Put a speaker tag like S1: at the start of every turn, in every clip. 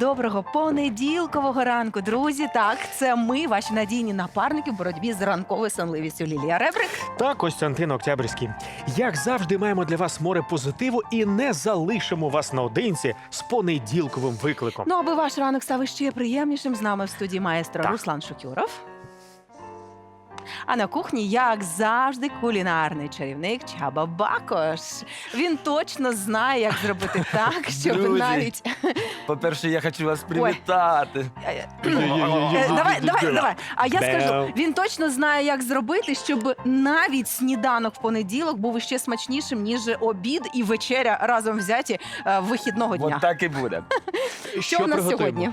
S1: Доброго понеділкового ранку, друзі. Так, це ми, ваші надійні напарники в боротьбі з ранковою сонливістю. Лілія Ребрик.
S2: та Костянтин Октябрьський. Як завжди, маємо для вас море позитиву і не залишимо вас наодинці з понеділковим викликом.
S1: Ну, аби ваш ранок став ще приємнішим, з нами в студії маестро
S2: Так.
S1: Руслан Шукюров. А на кухні, як завжди, кулінарний чарівник Чаба Бакош. Він точно знає, як зробити так, щоб
S3: Друзі.
S1: навіть
S3: По-перше, я хочу вас привітати.
S1: Е, Давай, давай, давай. А я скажу, він точно знає, як зробити, щоб навіть сніданок в понеділок був іще смачнішим, ніж обід і вечеря разом взяті е, вихідного дня.
S3: От так і буде.
S1: Що у нас
S2: приготуємо?
S1: сьогодні?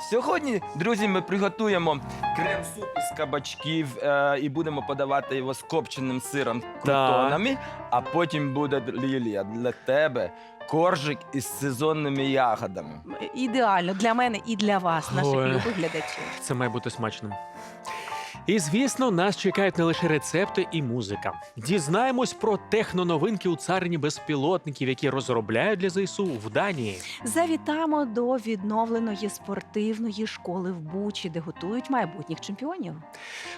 S3: Сьогодні, друзі, ми приготуємо крем-суп із кабачків е, і будемо подавати його з копченим сиром крутонами. А потім буде Лілія для тебе коржик із сезонними ягодами.
S1: Ідеально для мене і для вас, наших
S2: Ой.
S1: любих глядачів.
S2: Це має бути смачним. І звісно, нас чекають не лише рецепти і музика. Дізнаємось про техноновинки у царині безпілотників, які розробляють для ЗСУ в Данії.
S1: Завітаємо до відновленої спортивної школи в Бучі, де готують майбутніх чемпіонів.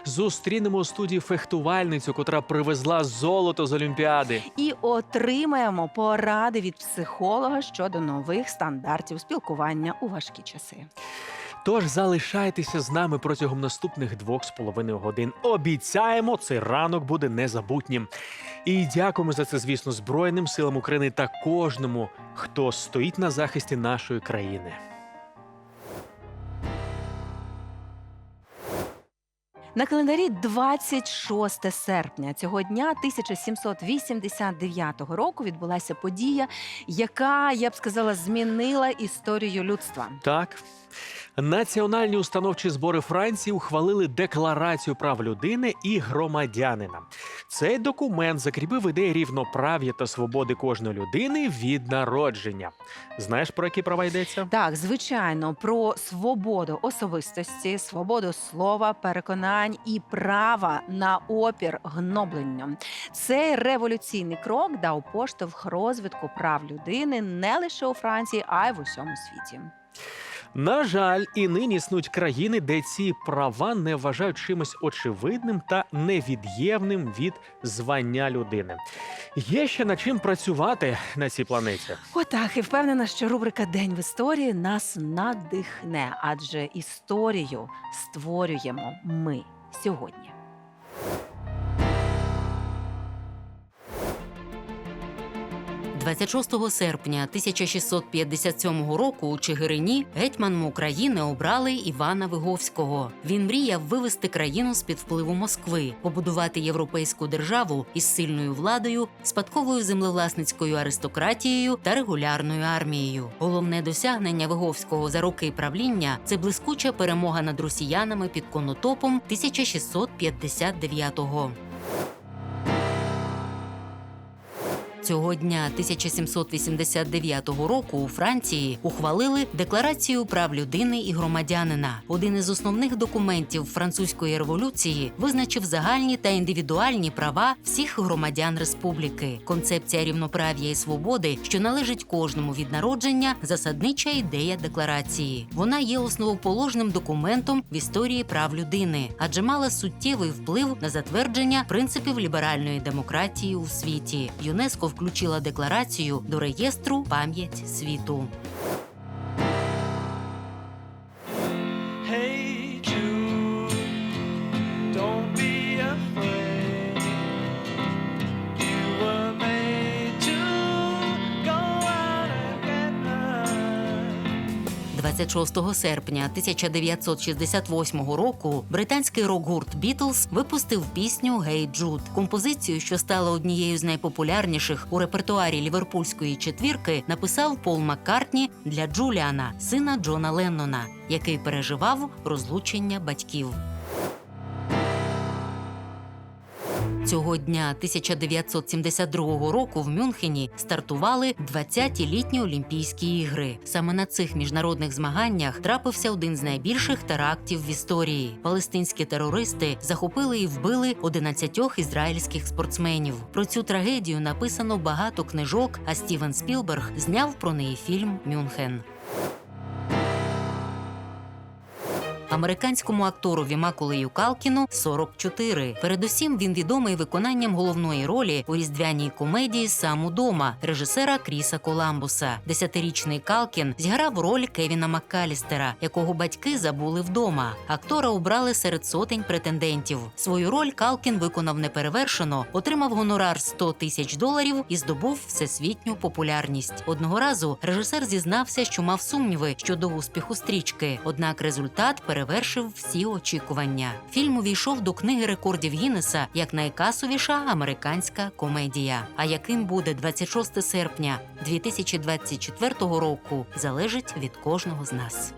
S2: Зустрінемо у студії фехтувальницю, котра привезла золото з Олімпіади.
S1: І отримаємо поради від психолога щодо нових стандартів спілкування у важкі часи.
S2: Тож залишайтеся з нами протягом наступних двох з половиною годин. Обіцяємо, цей ранок буде незабутнім. І дякуємо за це, звісно, Збройним силам України та кожному, хто стоїть на захисті нашої країни.
S1: На календарі 26 серпня цього дня 1789 року відбулася подія, яка, я б сказала, змінила історію людства.
S2: Так. Національні установчі збори Франції ухвалили декларацію прав людини і громадянина. Цей документ закріпив ідеї рівноправ'я та свободи кожної людини від народження. Знаєш про які права йдеться?
S1: Так, звичайно, про свободу особистості, свободу слова, переконань і права на опір гнобленню. Цей революційний крок дав поштовх розвитку прав людини не лише у Франції, а й в усьому світі.
S2: На жаль, і нині існують країни, де ці права не вважають чимось очевидним та невід'ємним від звання людини. Є ще над чим працювати на цій планеті.
S1: Отак, і впевнена, що рубрика День в історії нас надихне, адже історію створюємо ми сьогодні.
S4: – 26 серпня 1657 року у Чигирині гетьманом України обрали Івана Виговського. Він мріяв вивести країну з під впливу Москви, побудувати європейську державу із сильною владою, спадковою землевласницькою аристократією та регулярною армією. Головне досягнення Виговського за роки правління це блискуча перемога над росіянами під Конотопом 1659-го. Цього дня 1789 року у Франції ухвалили Декларацію прав людини і громадянина. Один із основних документів французької революції визначив загальні та індивідуальні права всіх громадян республіки. Концепція рівноправ'я і свободи, що належить кожному від народження, засаднича ідея декларації. Вона є основоположним документом в історії прав людини, адже мала суттєвий вплив на затвердження принципів ліберальної демократії у світі. ЮНЕСКО включила декларацію до реєстру пам'ять світу. 26 серпня 1968 року британський рок-гурт Бітлз випустив пісню «Гей Джуд». Композицію, що стала однією з найпопулярніших у репертуарі ліверпульської четвірки, написав Пол Маккартні для Джуліана, сина Джона Леннона, який переживав розлучення батьків. Цього дня 1972 року в Мюнхені стартували 20-ті літні Олімпійські ігри. Саме на цих міжнародних змаганнях трапився один з найбільших терактів в історії. Палестинські терористи захопили і вбили 11 ізраїльських спортсменів. Про цю трагедію написано багато книжок, а Стівен Спілберг зняв про неї фільм Мюнхен. Американському акторові Макулею Калкіну 44. Передусім він відомий виконанням головної ролі у різдвяній комедії Сам удома режисера Кріса Коламбуса. Десятирічний Калкін зіграв роль Кевіна Маккалістера, якого батьки забули вдома. Актора обрали серед сотень претендентів. Свою роль Калкін виконав неперевершено, отримав гонорар 100 тисяч доларів і здобув всесвітню популярність. Одного разу режисер зізнався, що мав сумніви щодо успіху стрічки. Однак результат перевершив всі очікування. Фільм увійшов до книги рекордів Гіннеса як найкасовіша американська комедія. А яким буде 26 серпня 2024 року, залежить від кожного з нас.